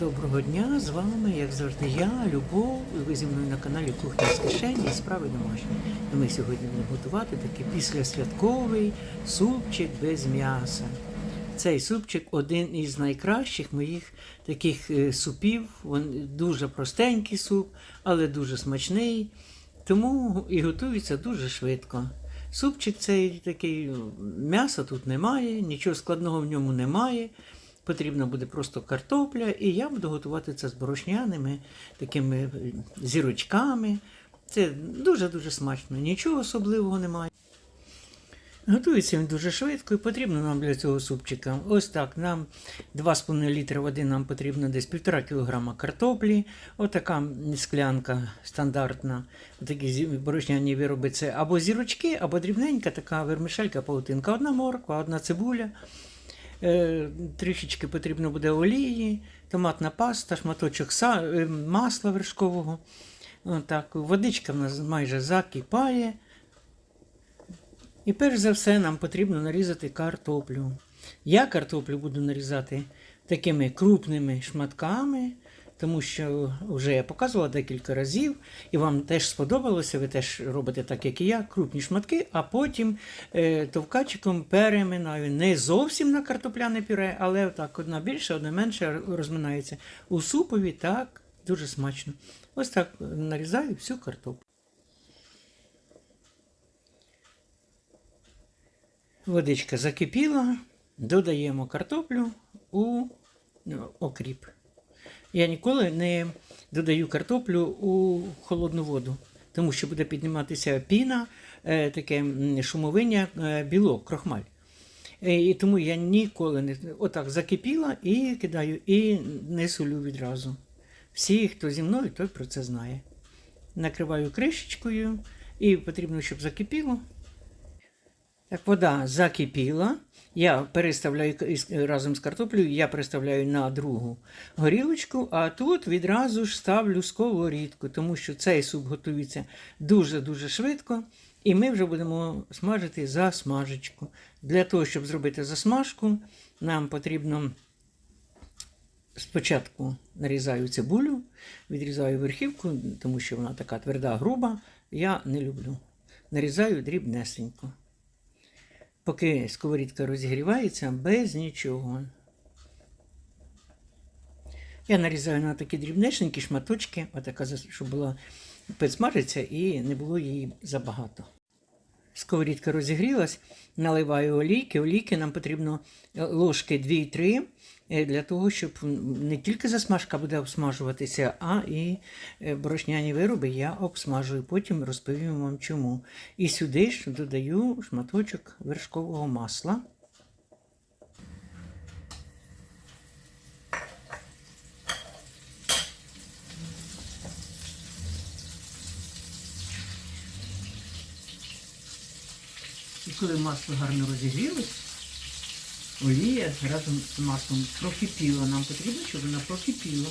Доброго дня, з вами, як завжди, я, Любов, і ви зі мною на каналі Кухня з кишені і справи домашні. І ми сьогодні будемо готувати такий післясвятковий супчик без м'яса. Цей супчик один із найкращих моїх таких е, супів. Він дуже простенький суп, але дуже смачний. Тому і готується дуже швидко. Супчик цей такий, м'яса тут немає, нічого складного в ньому немає. Потрібна буде просто картопля, і я буду готувати це з борошняними такими е, зірочками. Це дуже-дуже смачно, нічого особливого немає. Готується він дуже швидко і потрібно нам для цього супчика. Ось так. Нам 2,5 літри води нам потрібно десь 1,5 кг картоплі. Отака склянка стандартна. Такі борошняні вироби це або зірочки, або дрібненька така вермишелька паутинка. Одна морква, одна цибуля. Е, трішечки потрібно буде олії, томатна паста, шматочок е, масла вершкового. Отак. Водичка в нас майже закипає. І перш за все нам потрібно нарізати картоплю. Я картоплю буду нарізати такими крупними шматками, тому що вже я показувала декілька разів, і вам теж сподобалося, ви теж робите так, як і я, крупні шматки, а потім е, товкачиком переминаю. Не зовсім на картопляне пюре, але так, одна більше, одна менше розминається. У супові так дуже смачно. Ось так нарізаю всю картоплю. Водичка закипіла, додаємо картоплю у ну, окріп. Я ніколи не додаю картоплю у холодну воду, тому що буде підніматися піна, е, таке шумовиння, е, білок, крохмаль. Е, І тому я ніколи не отак закипіла і кидаю, і не солю відразу. Всі, хто зі мною, той про це знає. Накриваю кришечкою, і потрібно, щоб закипіло. Так, вода закипіла. Я переставляю разом з картоплею, я переставляю на другу горілочку, а тут відразу ж ставлю сковорідку, тому що цей суп готується дуже-дуже швидко. І ми вже будемо смажити засмажечку. Для того, щоб зробити засмажку, нам потрібно спочатку нарізаю цибулю, відрізаю верхівку, тому що вона така тверда, груба. Я не люблю. Нарізаю дрібнесенько поки сковорідка розігрівається без нічого. Я нарізаю на такі дрібнешенькі шматочки, отака, щоб була підсмажиться і не було її забагато. Сковорідка розігрілась, наливаю олійки. Олійки нам потрібно е, ложки 2-3 е, для того, щоб не тільки засмажка буде обсмажуватися, а і е, борошняні вироби я обсмажую. Потім розповім вам чому. І сюди ж додаю шматочок вершкового масла. І коли масло гарно розігрілось, олія разом з маслом прокипіла. Нам потрібно, щоб вона прокипіла.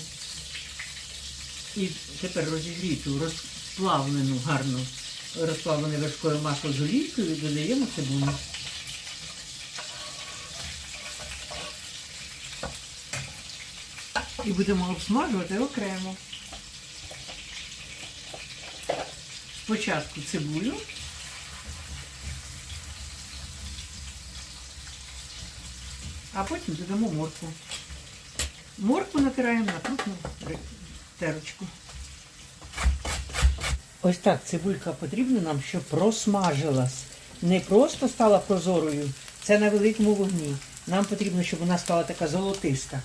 І тепер розігріту, розплавлену, гарно розплавлене вершкове масло з олійкою додаємо цибулю. І будемо обсмажувати окремо. Спочатку цибулю. А потім додамо моркву. Моркву натираємо на крупну терочку. Ось так цибулька потрібна нам, щоб просмажилась. Не просто стала прозорою, це на великому вогні. Нам потрібно, щоб вона стала така золотиста.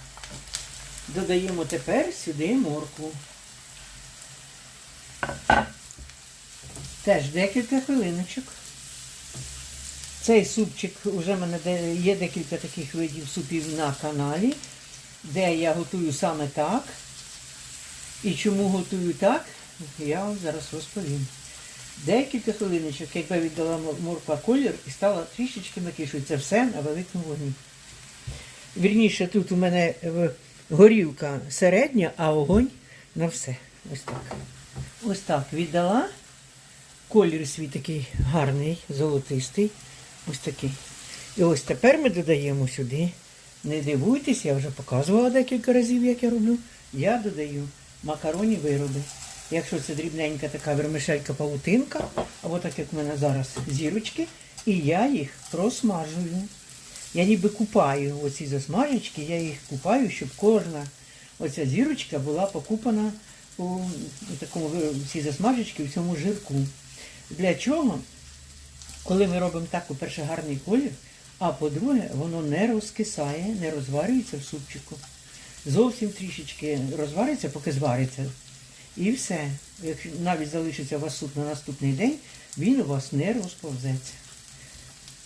Додаємо тепер сюди моркву. Теж декілька хвилиночок. Цей супчик уже в мене є декілька таких видів супів на каналі, де я готую саме так. І чому готую так, я вам зараз розповім. Декілька хвилиночок, якби віддала морква колір і стала трішечки м'якішою. Це все на великому вогні. Вірніше, тут у мене горілка середня, а огонь на все. Ось так. Ось так віддала. Колір свій такий гарний, золотистий. Ось такий. І ось тепер ми додаємо сюди Не дивуйтесь, я вже показувала декілька разів, як я роблю. Я додаю макароні вироби. Якщо це дрібненька така вермишелька павутинка, або так як в мене зараз зірочки, і я їх просмажую. Я ніби купаю оці засмажечки, я їх купаю, щоб кожна оця зірочка була покупана у, у такому ви- ці засмажечки в цьому жирку. Для чого? Коли ми робимо так, по-перше, гарний колір, а по-друге, воно не розкисає, не розварюється в супчику. Зовсім трішечки розвариться, поки звариться. І все. Якщо навіть залишиться у вас суп на наступний день, він у вас не розповзеться.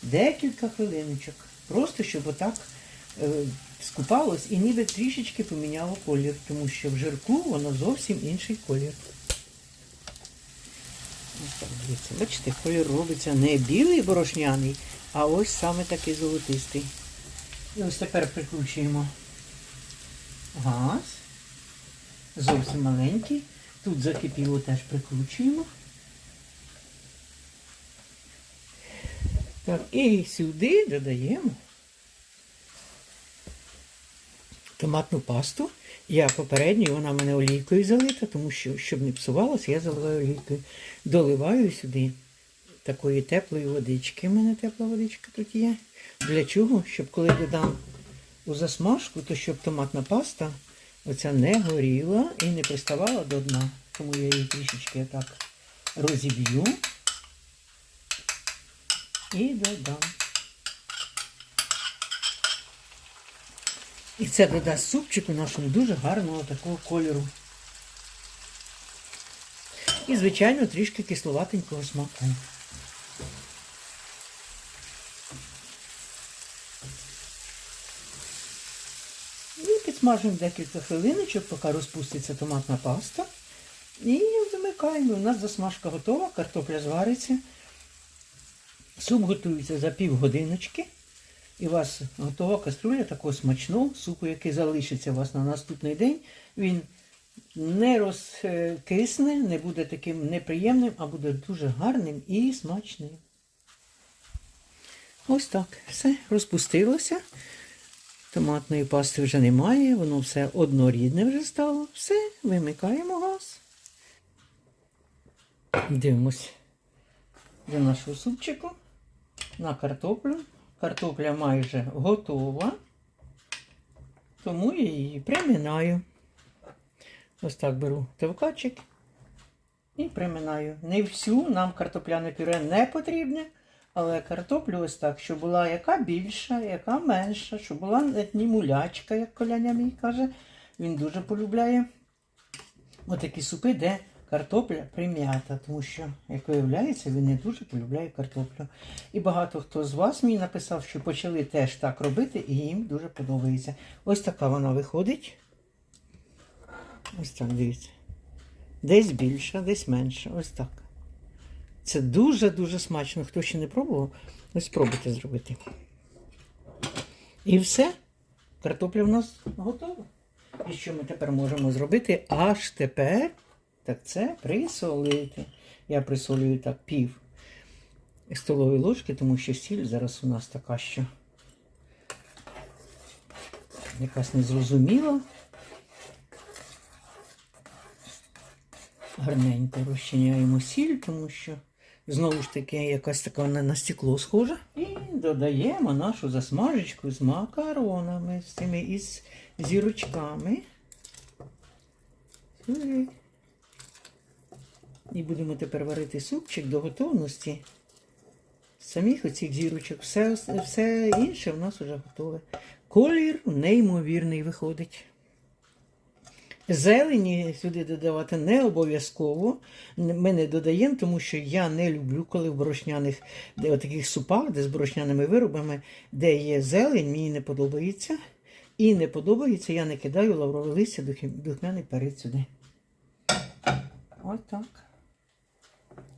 Декілька хвилиночок. Просто щоб отак е, скупалось і ніби трішечки поміняло колір, тому що в жирку воно зовсім інший колір. Ось так, дивіться, бачите, колір робиться не білий борошняний, а ось саме такий золотистий. І ось тепер прикручуємо газ. Зовсім маленький. Тут закипіло теж прикручуємо. Так, і сюди додаємо томатну пасту. Я попередньо, вона мене олійкою залита, тому що, щоб не псувалося, я заливаю олійкою. Доливаю сюди такої теплої водички. У мене тепла водичка тут є. Для чого? Щоб коли додам у засмажку, то щоб томатна паста оця не горіла і не приставала до дна. Тому я її трішечки так розіб'ю і додам. І це додасть супчику нашому дуже гарного такого кольору. І, звичайно, трішки кисловатенького смаку. І підсмажуємо декілька хвилиночок, поки розпуститься томатна паста. І вимикаємо. У нас засмажка готова, картопля звариться. Суп готується за півгодиночки. І у вас готова каструля такого смачного супу, який залишиться у вас на наступний день. Він не розкисне, не буде таким неприємним, а буде дуже гарним і смачним. Ось так. Все розпустилося. Томатної пасти вже немає, воно все однорідне вже стало. Все, вимикаємо газ. Дивимось до нашого супчику на картоплю. Картопля майже готова, тому я її приминаю. Ось так беру товкачик і приминаю. Не всю нам картопляне пюре не потрібне, але картоплю ось так, щоб була яка більша, яка менша, щоб була не мулячка, як коляня мій каже. Він дуже полюбляє. Отакі супи, де картопля прим'ята, тому що, як виявляється, він не дуже полюбляє картоплю. І багато хто з вас мені написав, що почали теж так робити, і їм дуже подобається. Ось така вона виходить. Ось так, дивіться. Десь більша, десь менша. Ось так. Це дуже-дуже смачно. Хто ще не пробував, ось спробуйте зробити. І все. Картопля в нас готова. І що ми тепер можемо зробити? Аж тепер, так це присолити. Я присолюю так пів столової ложки, тому що сіль зараз у нас така, що якась незрозуміла. Гарненько розчиняємо сіль, тому що знову ж таки якась така вона на стекло схожа. І додаємо нашу засмажечку з макаронами, з цими із зірочками. Сюди. І будемо тепер варити супчик до готовності. Самих оцих зірочок. Все, все інше в нас вже готове. Колір неймовірний виходить. Зелені сюди додавати не обов'язково. Ми не додаємо, тому що я не люблю, коли в борошняних де, таких супах, де з борошняними виробами, де є зелень, мені не подобається. І не подобається, я не кидаю лаврове листя, духмяний перець сюди. Ось так.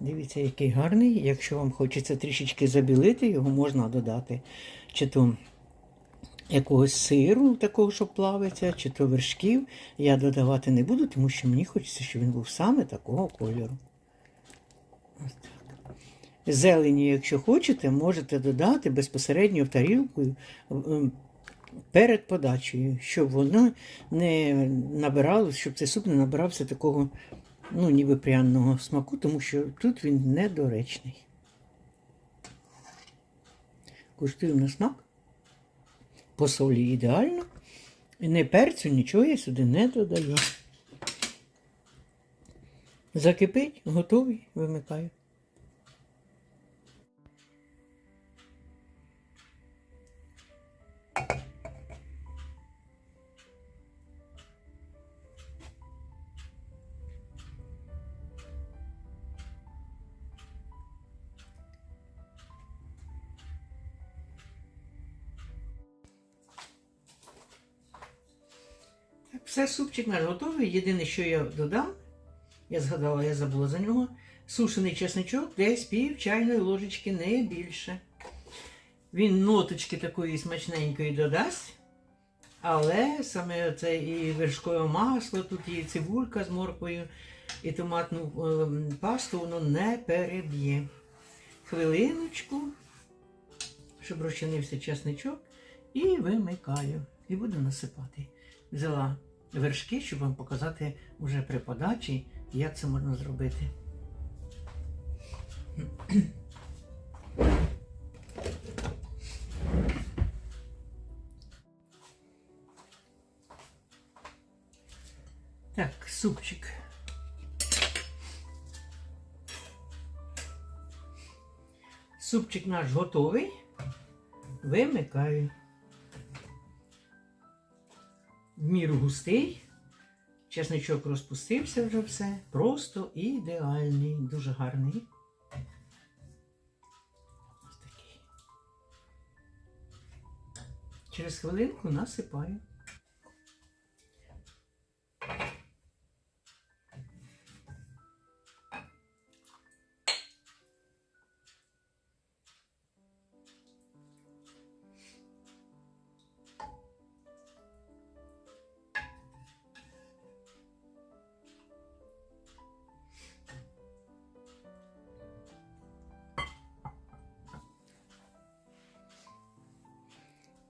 Дивіться, який гарний. Якщо вам хочеться трішечки забілити, його можна додати. Чи то якогось сиру, такого, що плавиться, чи то вершків. Я додавати не буду, тому що мені хочеться, щоб він був саме такого кольору. Ось так. Зелені, якщо хочете, можете додати безпосередньо в тарілку ем, перед подачею, щоб воно не набирало, щоб цей суп не набирався такого, ну, ніби пряного смаку, тому що тут він недоречний. Куштуємо на смак. По солі ідеально. І не перцю, нічого я сюди не додаю. Закипить, готовий, вимикаю. Все, супчик наш готовий. Єдине, що я додам, я згадала, я забула за нього. Сушений чесничок десь пів чайної ложечки, не більше. Він ноточки такої смачненької додасть. Але саме це і вершкове масло, тут і цибулька з морквою, і томатну е, пасту воно не переб'є. Хвилиночку, щоб розчинився чесничок, і вимикаю. І буду насипати. Взяла вершки, щоб вам показати вже при подачі, як це можна зробити. Так, супчик. Супчик наш готовий. Вимикаю. В міру густий. Чесничок розпустився вже все. Просто ідеальний, дуже гарний. Ось такий. Через хвилинку насипаю.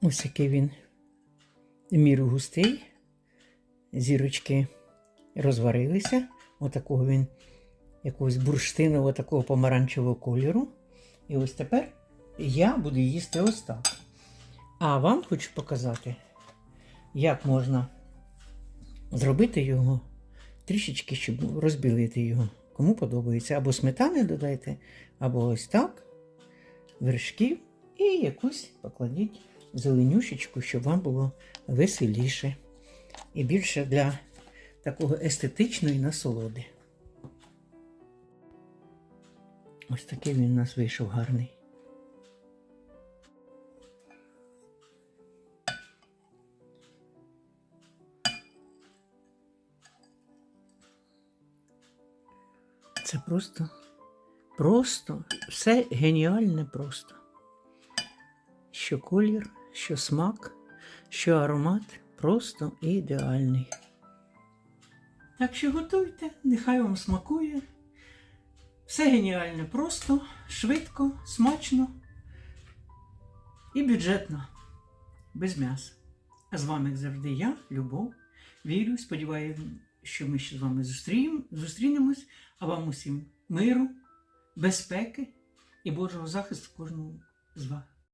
Ось який він міру густий. Зірочки розварилися. Отакого він якогось бурштинового такого помаранчевого кольору. І ось тепер я буду їсти ось так. А вам хочу показати, як можна зробити його трішечки, щоб розбілити його. Кому подобається. Або сметани додайте, або ось так, вершків і якусь покладіть зеленюшечку, щоб вам було веселіше. І більше для такого естетичної насолоди. Ось такий він у нас вийшов гарний. Це просто, просто, все геніальне просто. Що колір, що смак, що аромат просто ідеальний. Так що готуйте, нехай вам смакує. Все геніальне просто, швидко, смачно і бюджетно, без м'яса. А з вами, як завжди, я, Любов. Вірю, сподіваюся, що ми ще з вами зустрінемось, а вам усім миру, безпеки і Божого захисту кожному з вас.